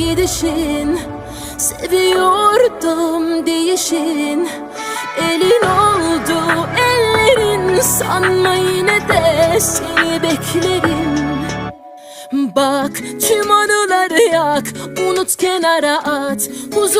gidişin Seviyordum değişin. Elin oldu ellerin Sanma yine de seni beklerim. Bak tüm anıları yak Unut kenara at Huzur